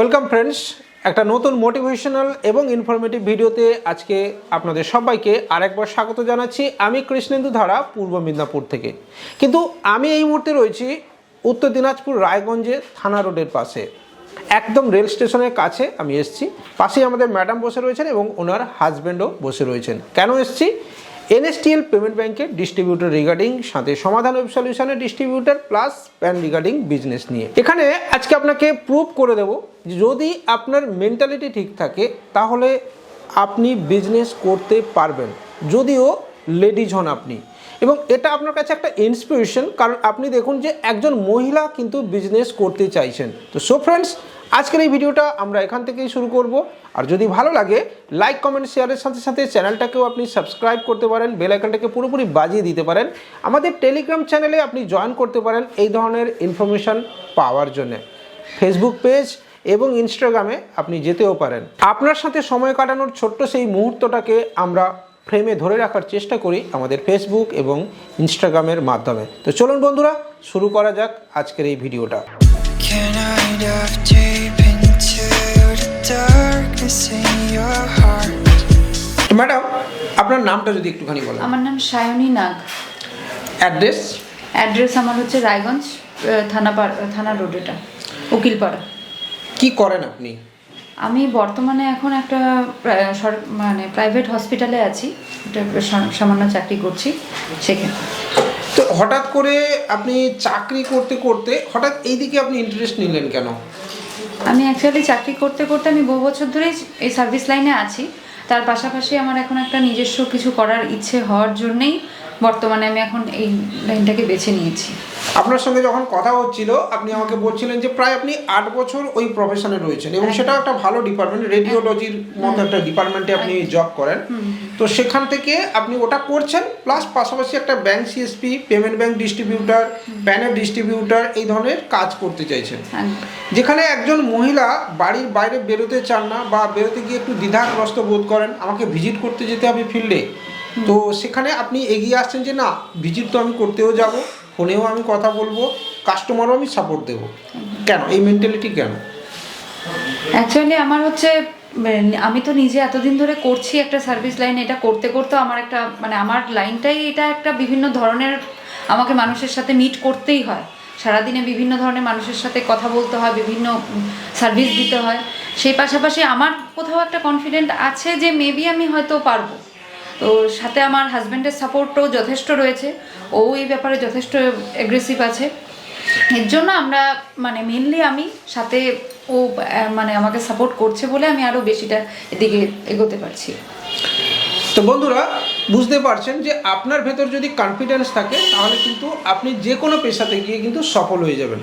Welcome friends একটা নতুন motivational এবং ইনফরমেটিভ ভিডিওতে আজকে আপনাদের সবাইকে আরেকবার স্বাগত জানাচ্ছি। আমি কৃষ্ণেন্দু ধারা, পূর্ব মিদনাপুর থেকে। কিন্তু আমি এই মুহূর্তে রয়েছি উত্তর দিনাজপুর রায়গঞ্জে থানা রোডের পাশে। একদম রেল স্টেশনের কাছে আমি এসছি। পাশেই আমাদের ম্যাডাম বসে রয়েছেন এবং ওনার হাজব্যান্ডও বসে রয়েছেন। কেন এসেছি? এনএসটিএল পেমেন্ট ব্যাংকের ডিস্ট্রিবিউটর রিগার্ডিং সাথে সমাধান web সলিউশনের distributor plus PAN regarding business নিয়ে। এখানে আজকে আপনাকে প্রুভ করে দেব যদি আপনার মেন্টালিটি ঠিক থাকে, তাহলে আপনি বিজনেস করতে পারবেন। যদিও লেডিজ হন আপনি। এবং এটা আপনার কাছে একটা ইন্সপিরেশন কারণ আপনি দেখুন যে একজন মহিলা কিন্তু বিজনেস করতে চাইছেন। তো সো ফ্রেন্ডস আজকের এই ভিডিওটা আমরা এখান থেকেই শুরু করব। আর যদি ভালো লাগে লাইক কমেন্ট শেয়ারের সাথে সাথে চ্যানেলটাকেও আপনি সাবস্ক্রাইব করতে পারেন বেল আইকনটাকে পুরোপুরি বাজিয়ে দিতে পারেন। আমাদের টেলিগ্রাম চ্যানেলে আপনি জয়েন করতে পারেন এই ধরনের ইনফরমেশন পাওয়ার জন্য। ফেসবুক পেজ এবং ইনস্টাগ্রামে আপনি যেতেও পারেন। আপনার সাথে সময় কাটানোর ছোট্ট সেই মুহূর্তটাকে আমরা ফ্রেমে ধরে রাখার চেষ্টা করি আমাদের ফেসবুক এবং ইনস্টাগ্রামের মাধ্যমে। তো চলুন বন্ধুরা শুরু করা যাক আজকের এই ভিডিওটা? ম্যাডাম আপনার নামটা যদি একটুখানি বলেন। আমার নাম সায়নী নাগ। অ্যাড্রেস অ্যাড্রেস আমার হচ্ছে রায়গঞ্জ থানা পাড়- থানা রোড এটা উকিলপাড়া। কি করেন আপনি? আমি বর্তমানে এখন একটা মানে প্রাইভেট হসপিটালে আছি। সামান্য চাকরি করছি সেখানে তো হঠাৎ করে আপনি চাকরি করতে করতে হঠাৎ এই দিকে আপনি ইন্টারেস্ট নিলেন কেন? আমি অ্যাকচুয়ালি চাকরি করতে করতে আমি বহু বছর ধরেই এই সার্ভিস লাইনে আছি। তার পাশাপাশি আমার এখন একটা নিজস্ব কিছু করার ইচ্ছে হওয়ার জন্যেই বর্তমানে আমি এখন এই লাইনটাকে বেছে নিয়েছি। আপনার সঙ্গে যখন কথা হচ্ছিল আপনি আমাকে বলছিলেন যে প্রায় আপনি আট বছর ওই প্রফেশনে রয়েছেন এবং সেটা একটা ভালো ডিপার্টমেন্ট রেডিওলজির মতো একটা ডিপার্টমেন্টে আপনি জব করেন। তো সেখান থেকে আপনি ওটা করছেন প্লাস পাশাপাশি একটা bank CSP payment bank distributor প্যানের ডিস্ট্রিবিউটার এই ধরনের কাজ করতে চাইছেন। হ্যাঁ। যেখানে একজন মহিলা বাড়ির বাইরে বেরোতে চান না বা বেরোতে গিয়ে একটু দ্বিধাগ্রস্ত বোধ করেন আমাকে ভিজিট করতে যেতে হবে ফিল্ডে তো সেখানে আপনি এগিয়ে আসছেন যে না ভিজিট তো আমি করতেও যাব, ফোনেও আমি কথা বলব কাস্টমারও আমি সাপোর্ট দেবো। কেন? এই মেন্টালিটি কেন? অ্যাকচুয়ালি আমার হচ্ছে আমি তো নিজে এতদিন ধরে করছি একটা সার্ভিস লাইন এটা করতে করতে আমার একটা মানে আমার লাইনটাই এটা একটা বিভিন্ন ধরনের আমাকে মানুষের সাথে মিট করতেই হয়। সারাদিনে বিভিন্ন ধরনের মানুষের সাথে কথা বলতে হয়, বিভিন্ন সার্ভিস দিতে হয়। সেই পাশাপাশি আমার কোথাও একটা কনফিডেন্ট আছে যে মেবি আমি হয়তো পারব। তো সাথে আমার হাজব্যান্ডের সাপোর্টও যথেষ্ট রয়েছে। ও এই ব্যাপারে যথেষ্ট অ্যাগ্রেসিভ আছে। এর জন্য আমরা মানে মেনলি আমি সাথে ও মানে আমাকে সাপোর্ট করছে বলে আমি আরও বেশিটা এদিকে এগোতে পারছি। তো বন্ধুরা বুঝতে পারছেন যে আপনার ভেতর যদি কনফিডেন্স থাকে তাহলে কিন্তু আপনি যে কোনো পেশাতে গিয়ে কিন্তু সফল হয়ে যাবেন।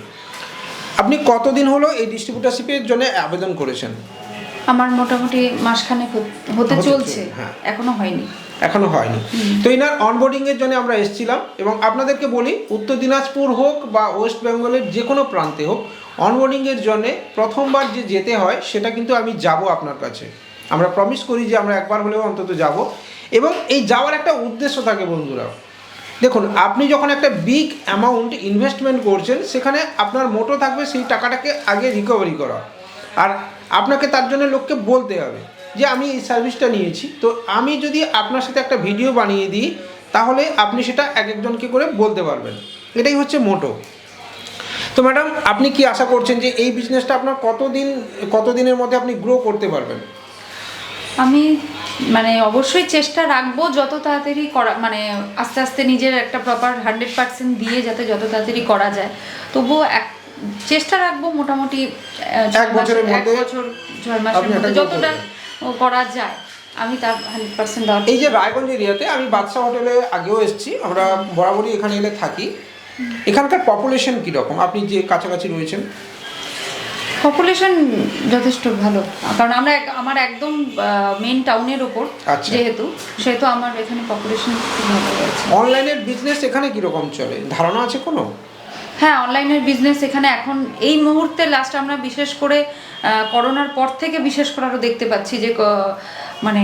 আপনি কতদিন হলো এই ডিস্ট্রিবিউটারশিপের জন্য আবেদন করেছেন? আমার মোটামুটি মাসখানেক হতে- চলছে। চল- হ্যাঁ। এখনও হয়নি। এখনও হয়নি। তো ইনার অনবোর্ডিং এর জন্য আমরা এসেছিলাম এবং আপনাদেরকে বলি উত্তর দিনাজপুর হোক বা ওয়েস্ট বেঙ্গলের যে কোনো প্রান্তে হোক অনবোর্ডিং এর জন্য প্রথমবার যে যেতে হয় সেটা কিন্তু আমি যাব আপনার কাছে। আমরা প্রমিস করি যে আমরা একবার হলেও অন্তত যাব। এবং এই যাওয়ার একটা উদ্দেশ্য থাকে বন্ধুরা। দেখুন আপনি যখন একটা বিগ অ্যামাউন্ট ইনভেস্টমেন্ট করছেন সেখানে আপনার মোটো থাকবে সেই টাকাটাকে আগে রিকভারি করা। আর আপনাকে তার জন্য লোককে বলতে হবে। যে আমি এই সার্ভিসটা নিয়েছি তো আমি যদি আপনার সাথে একটা ভিডিও বানিয়ে দিই তাহলে আপনি সেটা এক একজনকে করে বলতে পারবেন। এটাই হচ্ছে মোটো তো ম্যাডাম আপনি কি আশা করছেন যে এই বিজনেসটা আপনার কতদিন কতদিনের মধ্যে আপনি গ্রো করতে পারবেন? আমি মানে অবশ্যই চেষ্টা রাখব যত তাড়াতাড়ি করা মানে আস্তে আস্তে নিজের একটা প্রপার হান্ড্রেড পার্সেন্ট দিয়ে যাতে যত তাড়াতাড়ি করা যায়। তবুও এক চেষ্টা রাখব মোটামুটি এক বছরের মধ্যে যতটা করা যায়। আমি তার হান্ড্রেড পার্সেন্ট এই যে রায়গঞ্জ এরিয়াতে আমি বাদশাহ হোটেলে আগেও এসেছি আমরা বরাবরই এখানে এলে থাকি। এখানকার পপুলেশন কীরকম? আপনি যে কাছাকাছি রয়েছেন। পপুলেশন যথেষ্ট ভালো। কারণ আমরা আমার একদম মেন টাউনের ওপর আচ্ছা। যেহেতু সেহেতু আমার এখানে পপুলেশন খুব ভালো অনলাইনের বিজনেস এখানে কীরকম চলে? ধারণা আছে কোনো? হ্যাঁ অনলাইনের বিজনেস এখানে এখন এই মুহূর্তে লাস্ট আমরা বিশেষ করে করোনার পর থেকে বিশেষ করে আরও দেখতে পাচ্ছি যে মানে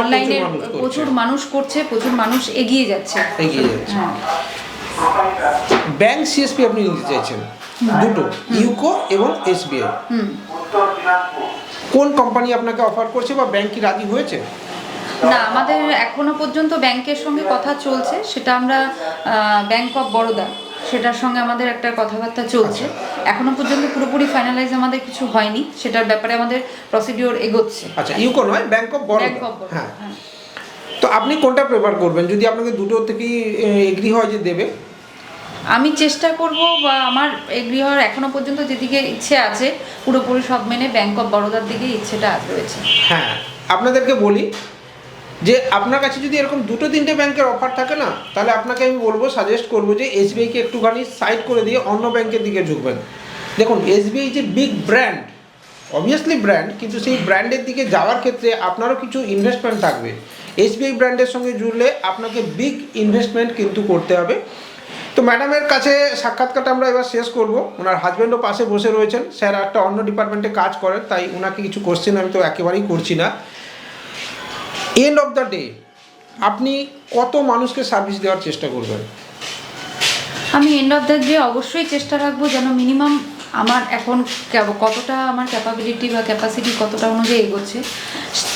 অনলাইনে প্রচুর মানুষ করছে। প্রচুর মানুষ এগিয়ে যাচ্ছে। এগিয়ে যাচ্ছে। ব্যাংক সিএসপি আপনি নিতে চাইছেন? দুটো ইউকো এবং এসবিআই হুম। কোন কোম্পানি আপনাকে অফার করছে বা ব্যাংক কি রাজি হয়েছে? না আমাদের এখনও পর্যন্ত ব্যাংকের সঙ্গে কথা চলছে সেটা আমরা ব্যাংক অফ বরোদা সেটার সঙ্গে আমাদের একটা কথাবার্তা চলছে। এখনও পর্যন্ত পুরোপুরি ফাইনালাইজ আমাদের কিছু হয়নি। সেটার ব্যাপারে আমাদের প্রসিডিওর এগোচ্ছে। আচ্ছা ইউকো নয় ব্যাংক অফ বরোদা হ্যাঁ। হ্যাঁ। তো আপনি কোনটা প্রেফার করবেন? যদি আপনাকে দুটো থেকেই এগ্রি হয় যে দেবে। আমি চেষ্টা করব বা আমার এগ্রি হওয়ার এখনও পর্যন্ত যেদিকে ইচ্ছে আছে পুরোপুরি সব মেনে ব্যাংক অফ বরোদার দিকে ইচ্ছেটা রয়েছে। হ্যাঁ। আপনাদেরকে বলি যে আপনার কাছে যদি এরকম দুটো তিনটে ব্যাংকের অফার থাকে না, তাহলে আপনাকে আমি বলব সাজেস্ট করব যে এসবিআইকে একটুখানি সাইড করে দিয়ে অন্য ব্যাংকের দিকে ঝুঁকবেন। দেখুন এসবিআই যে বিগ ব্র্যান্ড অবভিয়াসলি ব্র্যান্ড কিন্তু সেই ব্র্যান্ডের দিকে যাওয়ার ক্ষেত্রে আপনারও কিছু ইনভেস্টমেন্ট থাকবে। এসবিআই ব্র্যান্ডের সঙ্গে জুড়লে আপনাকে বিগ ইনভেস্টমেন্ট কিন্তু করতে হবে। তো ম্যাডামের কাছে সাক্ষাৎকারটা আমরা এবার শেষ করব। ওনার হাজব্যান্ডও পাশে বসে রয়েছেন। স্যার একটা অন্য ডিপার্টমেন্টে কাজ করেন, তাই ওনাকে কিছু কোশ্চেন আমি তো একেবারেই করছি না। এন্ড অফ দ্য ডে আপনি কত মানুষকে সার্ভিস দেওয়ার চেষ্টা করবেন? আমি এন্ড অফ দ্য ডে অবশ্যই চেষ্টা রাখব যেন মিনিমাম আমার এখন কতটা আমার ক্যাপাবিলিটি বা ক্যাপাসিটি কতটা অনুযায়ী এগোচ্ছে।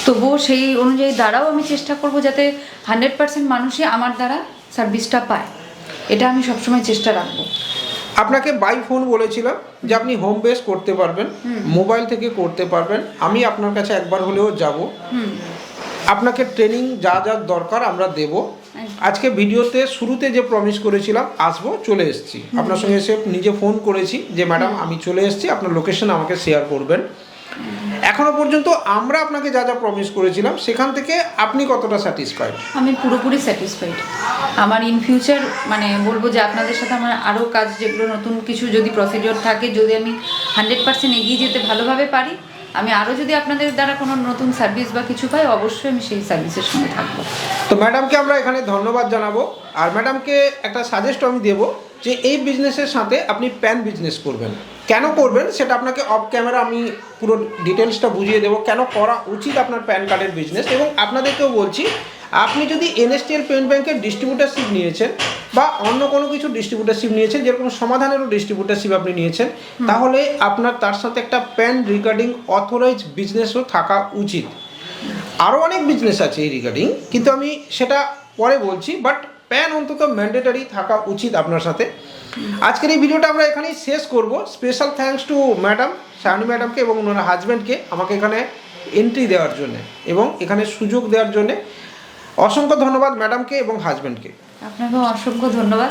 তবুও সেই অনুযায়ী দ্বারাও আমি চেষ্টা করব যাতে হান্ড্রেড পার্সেন্ট মানুষই আমার দ্বারা সার্ভিসটা পায়। এটা আমি সবসময় চেষ্টা রাখব। আপনাকে বাই ফোন বলেছিলাম যে আপনি হোম বেস করতে পারবেন মোবাইল থেকে করতে পারবেন। আমি আপনার কাছে একবার হলেও যাব। আপনাকে ট্রেনিং যা যা দরকার আমরা দেব। আজকে ভিডিওতে শুরুতে যে প্রমিস করেছিলাম আসব চলে এসেছি। আপনার সঙ্গে এসে নিজে ফোন করেছি যে ম্যাডাম আমি চলে এসেছি আপনার লোকেশন আমাকে শেয়ার করবেন। এখনও পর্যন্ত আমরা আপনাকে যা যা প্রমিস করেছিলাম সেখান থেকে আপনি কতটা স্যাটিসফাইড আমি পুরোপুরি স্যাটিসফাইড আমার ইন ফিউচার মানে বলব যে আপনাদের সাথে আমার আরও কাজ যেগুলো নতুন কিছু যদি প্রসিডিওর থাকে যদি আমি হান্ড্রেড পার্সেন্ট এগিয়ে যেতে ভালোভাবে পারি আমি আরও যদি আপনাদের দ্বারা কোনো নতুন সার্ভিস বা কিছু পাই, অবশ্যই আমি সেই সার্ভিসের সঙ্গে থাকব। তো ম্যাডামকে আমরা এখানে ধন্যবাদ জানাব। আর ম্যাডামকে একটা সাজেস্ট আমি দেবো যে, এই বিজনেসের সাথে আপনি প্যান বিজনেস করবেন। কেন করবেন? সেটা আপনাকে অফ ক্যামেরা আমি পুরো ডিটেলসটা বুঝিয়ে দেবো। কেন করা উচিত আপনার প্যান কার্ডের বিজনেস এবং আপনাদেরকেও বলছি আপনি যদি এনএসটিএল পেমেন্ট ব্যাংকের ডিস্ট্রিবিউটারশিপ নিয়েছেন বা অন্য কোনো কিছু ডিস্ট্রিবিউটারশিপ নিয়েছেন যেরকম সমাধানেরও ডিস্ট্রিবিউটারশিপ আপনি নিয়েছেন তাহলে আপনার তার সাথে একটা প্যান রিগার্ডিং অথরাইজ বিজনেসও থাকা উচিত। আরও অনেক বিজনেস আছে এই রিগার্ডিং কিন্তু আমি সেটা পরে বলছি বাট প্যান অন্তত ম্যান্ডেটারি থাকা উচিত আপনার সাথে। আজকের এই ভিডিওটা আমরা এখানেই শেষ করব। Special thanks to madam Shayni ম্যাডামকে এবং ওনার হাজব্যান্ডকে আমাকে এখানে এন্ট্রি দেওয়ার জন্যে এবং এখানে সুযোগ দেওয়ার জন্যে। অসংখ্য ধন্যবাদ ম্যাডামকে এবং হাজব্যান্ডকে আপনাকেও অসংখ্য ধন্যবাদ।